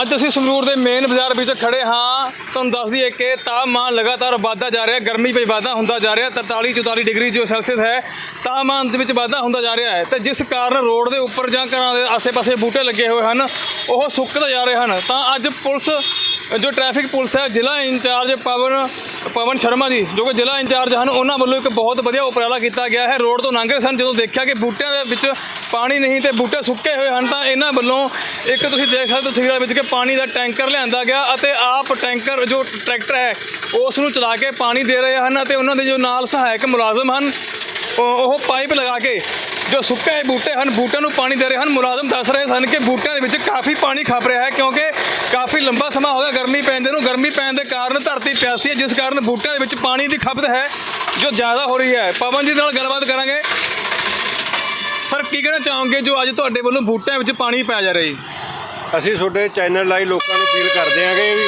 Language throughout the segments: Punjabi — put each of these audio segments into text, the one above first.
ਅੱਜ ਅਸੀਂ ਸੰਗਰੂਰ ਦੇ ਮੇਨ ਬਾਜ਼ਾਰ ਵਿੱਚ ਖੜੇ ਹਾਂ। ਤੁਹਾਨੂੰ ਦੱਸ ਦਈਏ ਕਿ ਤਾਪਮਾਨ ਲਗਾਤਾਰ ਵਧਦਾ ਜਾ ਰਿਹਾ, ਗਰਮੀ ਵਿੱਚ ਵਾਧਾ ਹੁੰਦਾ ਜਾ ਰਿਹਾ ਹੈ 43 44 ਡਿਗਰੀ ਜੋ ਸੈਲਸੀਅਸ ਹੈ। ਤਾਪਮਾਨ ਦੇ ਵਿੱਚ ਵਾਧਾ ਹੁੰਦਾ ਜਾ ਰਿਹਾ ਹੈ। ਤੇ ਜਿਸ ਕਾਰਨ ਰੋਡ ਦੇ ਉੱਪਰ ਜਾਂ ਘਰਾਂ ਦੇ ਆਸੇ-ਪਾਸੇ ਬੂਟੇ ਲੱਗੇ ਹੋਏ ਹਨ, ਉਹ ਸੁੱਕਦੇ ਜਾ ਰਹੇ ਹਨ। ਤਾਂ ਅੱਜ ਪੁਲਿਸ, ਜੋ ਟ੍ਰੈਫਿਕ ਪੁਲਿਸ ਹੈ, ਜ਼ਿਲ੍ਹਾ ਇੰਚਾਰਜ ਪਵਨ ਪਵਨ ਸ਼ਰਮਾ ਜੀ, ਜੋ ਕਿ ਜ਼ਿਲ੍ਹਾ ਇੰਚਾਰਜ ਹਨ, ਉਹਨਾਂ ਵੱਲੋਂ ਇੱਕ ਬਹੁਤ ਵਧੀਆ ਉਪਰਾਲਾ ਕੀਤਾ ਗਿਆ ਹੈ। ਰੋਡ ਤੋਂ ਲੰਘ ਰਹੇ ਸਨ ਜਦੋਂ ਦੇਖਿਆ ਕਿ ਬੂਟਿਆਂ ਦੇ ਵਿੱਚ ਪਾਣੀ ਨਹੀਂ ਤੇ ਬੂਟੇ ਸੁੱਕੇ ਹੋਏ ਹਨ ਤਾਂ ਇਹਨਾਂ ਵੱਲੋਂ ਇੱਕ ਤੁਸੀਂ ਦੇਖ ਸਕਦੇ ਹੋ ਤਸਵੀਰਾਂ ਵਿੱਚ ਕਿ ਪਾਣੀ ਦਾ ਟੈਂਕਰ ਲਿਆਂਦਾ ਗਿਆ ਅਤੇ ਆਪ ਟੈਂਕਰ ਜੋ ਟਰੈਕਟਰ ਹੈ, ਉਸ ਨੂੰ ਚਲਾ ਕੇ ਪਾਣੀ ਦੇ ਰਹੇ ਹਨ ਅਤੇ ਉਹਨਾਂ ਦੇ ਜੋ ਨਾਲ ਸਹਾਇਕ ਮੁਲਾਜ਼ਮ ਹਨ, ਉਹ ਪਾਈਪ ਲਗਾ ਕੇ ਜੋ ਸੁੱਕੇ ਹੋਏ ਬੂਟੇ ਹਨ, ਬੂਟਿਆਂ ਨੂੰ ਪਾਣੀ ਦੇ ਰਹੇ ਹਨ। ਮੁਲਾਜ਼ਮ ਦੱਸ ਰਹੇ ਸਨ ਕਿ ਬੂਟਿਆਂ ਦੇ ਵਿੱਚ ਕਾਫੀ ਪਾਣੀ ਖਪ ਰਿਹਾ ਹੈ ਕਿਉਂਕਿ ਕਾਫੀ ਲੰਬਾ ਸਮਾਂ ਹੋ ਗਿਆ ਗਰਮੀ ਪੈਂਦੇ ਨੂੰ। ਗਰਮੀ ਪੈਣ ਦੇ ਕਾਰਨ ਧਰਤੀ ਪਿਆਸੀ ਹੈ, ਜਿਸ ਕਾਰਨ ਬੂਟਿਆਂ ਦੇ ਵਿੱਚ ਪਾਣੀ ਦੀ ਖਪਤ ਹੈ, ਜੋ ਜ਼ਿਆਦਾ ਹੋ ਰਹੀ ਹੈ। ਪਵਨ ਜੀ ਨਾਲ ਗੱਲਬਾਤ ਕਰਾਂਗੇ। ਸਰ ਕੀ ਕਹਿਣਾ ਚਾਹੋਗੇ ਜੋ ਅੱਜ ਤੁਹਾਡੇ ਵੱਲੋਂ ਬੂਟਿਆਂ ਵਿੱਚ ਪਾਣੀ ਪਾਇਆ ਜਾ ਰਿਹਾ ਜੀ? ਅਸੀਂ ਤੁਹਾਡੇ ਚੈਨਲ ਲਾਈ ਲੋਕਾਂ ਨੂੰ ਅਪੀਲ ਕਰਦੇ ਆਂਗੇ ਵੀ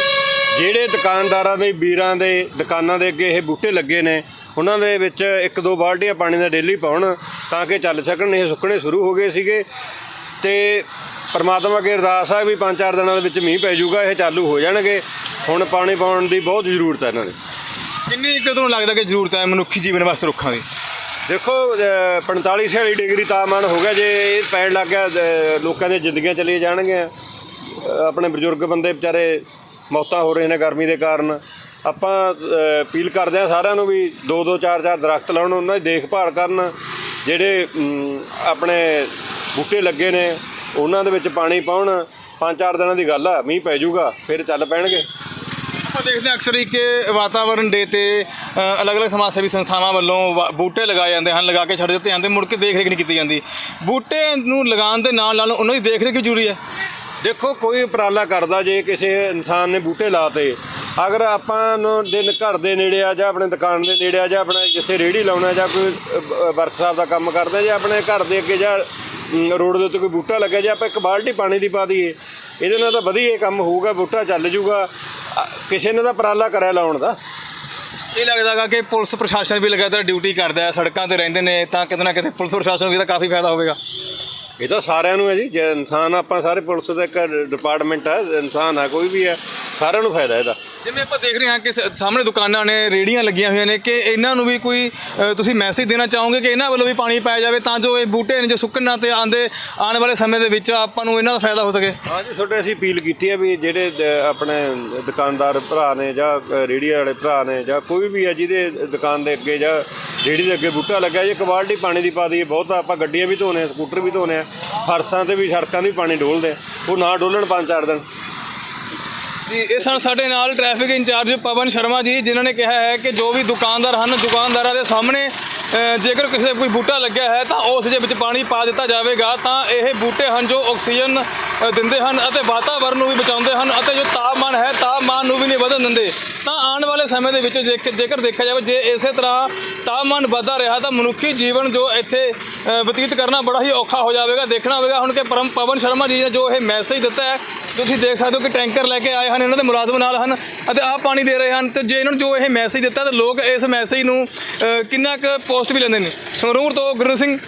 ਜਿਹੜੇ ਦੁਕਾਨਦਾਰਾਂ ਦੇ ਵੀਰਾਂ ਦੇ ਦੁਕਾਨਾਂ ਦੇ ਅੱਗੇ ਇਹ ਬੂਟੇ ਲੱਗੇ ਨੇ ਉਹਨਾਂ ਦੇ ਵਿੱਚ ਇੱਕ ਦੋ ਬਾਲਟੀਆਂ ਪਾਣੀ ਦਾ ਡੇਲੀ ਪਾਉਣ ਤਾਂ ਕਿ ਚੱਲ ਸਕਣ। ਇਹ ਸੁੱਕਣੇ ਸ਼ੁਰੂ ਹੋ ਗਏ ਸੀਗੇ ਤੇ ਪਰਮਾਤਮਾ ਅੱਗੇ ਅਰਦਾਸ ਆ ਵੀ ਪੰਜ ਚਾਰ ਦਿਨਾਂ ਦੇ ਵਿੱਚ ਮੀਂਹ ਪੈ ਜਾਊਗਾ ਇਹ ਚਾਲੂ ਹੋ ਜਾਣਗੇ। ਹੁਣ ਪਾਣੀ ਪਾਉਣ ਦੀ ਬਹੁਤ ਜ਼ਰੂਰਤ ਹੈ ਇਹਨਾਂ ਦੀ। ਕਿੰਨੀ ਕੁ ਤੁਹਾਨੂੰ ਲੱਗਦਾ ਕਿ ਜ਼ਰੂਰਤ ਹੈ ਮਨੁੱਖੀ ਜੀਵਨ ਵਾਸਤੇ ਰੁੱਖਾਂ ਦੀ? ਦੇਖੋ ਅ, 45 46 ਡਿਗਰੀ ਤਾਪਮਾਨ ਹੋ ਗਿਆ ਜੇ ਇਹ ਪੈਣ ਲੱਗ ਗਿਆ ਲੋਕਾਂ ਦੀਆਂ ਜ਼ਿੰਦਗੀਆਂ ਚਲੀਆਂ ਜਾਣਗੀਆਂ। ਆਪਣੇ ਬਜ਼ੁਰਗ ਬੰਦੇ ਵਿਚਾਰੇ ਮੌਤਾਂ ਹੋ ਰਹੀਆਂ ਨੇ ਗਰਮੀ ਦੇ ਕਾਰਨ। ਆਪਾਂ ਅਪੀਲ ਕਰਦੇ ਆ ਸਾਰਿਆਂ ਨੂੰ ਵੀ ਦੋ ਦੋ ਚਾਰ ਚਾਰ ਦਰਖਤ ਲਾਉਣ ਉਹਨਾਂ ਦੀ ਦੇਖਭਾਲ ਕਰਨ। ਜਿਹੜੇ ਆਪਣੇ ਬੂਟੇ ਲੱਗੇ ਨੇ ਉਹਨਾਂ ਦੇ ਵਿੱਚ ਪਾਣੀ ਪਾਉਣ। ਪੰਜ ਚਾਰ ਦਿਨਾਂ ਦੀ ਗੱਲ ਆ ਮੀਂਹ ਪੈ ਜਾਊਗਾ ਫਿਰ ਚੱਲ ਪੈਣਗੇ। ਆਪਾਂ ਦੇਖਦੇ ਹਾਂ ਅਕਸਰ ਹੀ ਕਿ ਵਾਤਾਵਰਣ ਡੇ ਤੇ ਅ, ਅਲੱਗ-ਅਲੱਗ ਸਮਾਜ ਸੇਵੀ ਸੰਸਥਾਵਾਂ ਵੱਲੋਂ ਵਾ- ਬੂਟੇ ਲਗਾਏ ਜਾਂਦੇ ਹਨ ਲਗਾ ਕੇ ਛੱਡ ਦਿੱਤੇ ਜਾਂਦੇ ਮੁੜ ਕੇ ਦੇਖ ਰੇਖ ਨਹੀਂ ਕੀਤੀ ਜਾਂਦੀ। ਬੂਟੇ ਨੂੰ ਲਗਾਉਣ ਦੇ ਨਾਲ ਨਾਲ ਉਹਨਾਂ ਦੀ ਦੇਖ ਰੇਖ ਵੀ ਜ਼ਰੂਰੀ ਹੈ। ਦੇਖੋ ਕੋਈ ਉਪਰਾਲਾ ਕਰਦਾ ਜੇ ਕਿਸੇ ਇਨਸਾਨ ਨੇ ਬੂਟੇ ਲਾਤੇ ਅਗਰ ਆਪਾਂ ਨੂੰ ਦਿਨ ਘਰ ਦੇ ਨੇੜੇ ਆ ਜਾਂ ਆਪਣੇ ਦੁਕਾਨ ਦੇ ਨੇੜੇ ਆ ਜਾਂ ਆਪਣਾ ਜਿੱਥੇ ਰੇੜੀ ਲਾਉਣਾ ਜਾਂ ਕੋਈ ਵਰਕਸ਼ਾਪ ਦਾ ਕੰਮ ਕਰਦਾ ਜਾਂ ਆਪਣੇ ਘਰ ਦੇ ਅੱਗੇ ਜਾਂ ਅਮ, ਰੋਡ ਦੇ ਉੱਤੇ ਕੋਈ ਬੂਟਾ ਲੱਗਿਆ ਜੇ ਆਪਾਂ ਇੱਕ ਬਾਲਟੀ ਪਾਣੀ ਦੀ ਪਾ ਦਈਏ ਇਹਦੇ ਨਾਲ ਤਾਂ ਵਧੀਆ ਕੰਮ ਹੋਊਗਾ ਬੂਟਾ ਚੱਲ ਜੂਗਾ। ਕਿਸੇ ਨੇ ਤਾਂ ਉਪਰਾਲਾ ਕਰਿਆ ਲਾਉਣ ਦਾ। ਇਹ ਲੱਗਦਾਗਾ ਕਿ ਪੁਲਿਸ ਪ੍ਰਸ਼ਾਸਨ ਵੀ ਲਗਾਤਾਰ ਡਿਊਟੀ ਕਰਦਾ ਹੈ ਸੜਕਾਂ ਤੇ ਰਹਿੰਦੇ ਨੇ ਤਾਂ ਕਿਤੇ ਨਾ ਕਿਤੇ ਪੁਲਿਸ ਪ੍ਰਸ਼ਾਸਨ ਨੂੰ ਵੀ ਤਾਂ ਕਾਫੀ ਫਾਇਦਾ ਹੋਵੇਗਾ। ਇਹ ਤਾਂ ਸਾਰਿਆਂ ਨੂੰ ਹੈ ਜੀ ਜੇ ਇਨਸਾਨ ਆਪਾਂ ਸਾਰੇ ਪੁਲਿਸ ਦਾ ਇੱਕ ਡਿਪਾਰਟਮੈਂਟ ਹੈ ਇਨਸਾਨ ਆ ਕੋਈ ਵੀ ਹੈ। ਸਾਰਿਆਂ ਨੂੰ ਫਾਇਦਾ ਇਹਦਾ। ਜਿਵੇਂ ਆਪਾਂ ਦੇਖ ਰਹੇ ਹਾਂ ਕਿ ਸ- ਸਾਹਮਣੇ ਦੁਕਾਨਾਂ ਨੇ ਰੇੜੀਆਂ ਲੱਗੀਆਂ ਹੋਈਆਂ ਨੇ ਕਿ ਇਹਨਾਂ ਨੂੰ ਵੀ ਕੋਈ ਅ, ਤੁਸੀਂ ਮੈਸੇਜ ਦੇਣਾ ਚਾਹੋਗੇ ਕਿ ਇਹਨਾਂ ਵੱਲੋਂ ਵੀ ਪਾਣੀ ਪਾਇਆ ਜਾਵੇ ਤਾਂ ਜੋ ਇਹ ਬੂਟੇ ਨੇ ਜੋ ਸੁੱਕਣ ਨਾ ਤੇ ਆਂਦੇ ਆਉਣ ਵਾਲੇ ਸਮੇਂ ਦੇ ਵਿੱਚ ਆਪਾਂ ਨੂੰ ਇਹਨਾਂ ਦਾ ਫਾਇਦਾ ਹੋ ਸਕੇ? ਹਾਂਜੀ ਤੁਹਾਡੇ ਅਸੀਂ ਅਪੀਲ ਕੀਤੀ ਹੈ ਵੀ ਜਿਹੜੇ ਦ- ਆਪਣੇ ਦੁਕਾਨਦਾਰ ਭਰਾ ਨੇ ਜਾਂ ਅ, ਰੇਹੜੀ ਵਾਲੇ ਭਰਾ ਨੇ ਜਾਂ ਕੋਈ ਵੀ ਹੈ ਜਿਹਦੇ ਦੁਕਾਨ ਦੇ ਅੱਗੇ ਜਾਂ ਰੇਹੜੀ ਦੇ ਅੱਗੇ ਬੂਟਾ ਲੱਗਾ ਜੇ ਕੁਆਲਿਟੀ ਪਾਣੀ ਦੀ ਪਾ ਦਈਏ ਬਹੁਤ ਆਪਾਂ ਗੱਡੀਆਂ ਵੀ ਧੋਨੇ ਆ ਸਕੂਟਰ ਵੀ ਧੋਨੇ ਆ ਫਰਸਾਂ ਤੇ ਵੀ ਸੜਕਾਂ ਤੇ ਵੀ ਪਾਣੀ ਡੋਲਦੇ ਆ ਉਹ ਨਾ ਡੋਲਣ ਪੰਜ ਚਾਰ ਦਿਨ। ਇਹ ਸਨ ਸਾਡੇ ਨਾਲ ਟ੍ਰੈਫਿਕ ਇੰਚਾਰਜ ਪਵਨ ਸ਼ਰਮਾ ਜੀ, ਜਿਨ੍ਹਾਂ ਨੇ ਕਿਹਾ ਹੈ ਕਿ ਜੋ ਵੀ ਦੁਕਾਨਦਾਰ ਹਨ, ਦੁਕਾਨਦਾਰਾਂ ਦੇ ਸਾਹਮਣੇ ਜੇਕਰ ਕਿਸੇ ਕੋਈ ਬੂਟਾ ਲੱਗਿਆ ਹੈ, ਤਾਂ ਉਸ ਦੇ ਵਿੱਚ ਪਾਣੀ ਪਾ ਦਿੱਤਾ ਜਾਵੇਗਾ, ਤਾਂ ਇਹ ਬੂਟੇ ਹਨ ਜੋ ਆਕਸੀਜਨ ਦਿੰਦੇ ਹਨ ਅਤੇ ਵਾਤਾਵਰਨ ਨੂੰ ਵੀ ਬਚਾਉਂਦੇ ਹਨ ਅਤੇ ਜੋ ਤਾਪਮਾਨ ਹੈ, ਤਾਪਮਾਨ ਨੂੰ ਵੀ ਨਹੀਂ ਵਧਣ ਦਿੰਦੇ। ਤਾਂ ਆਉਣ ਵਾਲੇ ਸਮੇਂ ਦੇ ਵਿੱਚ ਜੇਕ- ਜੇਕਰ ਦੇਖਿਆ ਜਾਵੇ, ਜੇ ਇਸੇ ਤਰ੍ਹਾਂ ਤਾਪਮਾਨ ਵਧਦਾ ਰਿਹਾ, ਤਾਂ ਮਨੁੱਖੀ ਜੀਵਨ ਜੋ ਇੱਥੇ ਬਤੀਤ ਕਰਨਾ ਬੜਾ ਹੀ ਔਖਾ ਹੋ ਜਾਵੇਗਾ। ਦੇਖਣਾ ਹੋਵੇਗਾ ਹੁਣ ਕਿ ਪਰਮ ਪਵਨ ਸ਼ਰਮਾ ਜੀ ਨੇ ਜੋ ਇਹ ਮੈਸੇਜ ਦਿੱਤਾ ਹੈ ਤੁਸੀਂ ਦੇਖ ਸਕਦੇ ਹੋ ਕਿ ਟੈਂਕਰ ਲੈ ਕੇ ਆਏ ਹਨ, ਇਹਨਾਂ ਦੇ ਮੁਲਾਜ਼ਮ ਨਾਲ ਹਨ ਅਤੇ ਆਪ ਪਾਣੀ ਦੇ ਰਹੇ ਹਨ ਤੇ ਜੇ ਇਹਨਾਂ ਨੂੰ ਜੋ ਇਹ ਮੈਸੇਜ ਦਿੱਤਾ ਤਾਂ ਲੋਕ ਇਸ ਮੈਸੇਜ ਨੂੰ ਕਿੰਨਾ ਕੁ ਪੋਸਟ ਵੀ ਲੈਂਦੇ ਨੇ। ਸੰਗਰੂਰ ਤੋਂ ਗੁਰੂ ਸਿੰਘ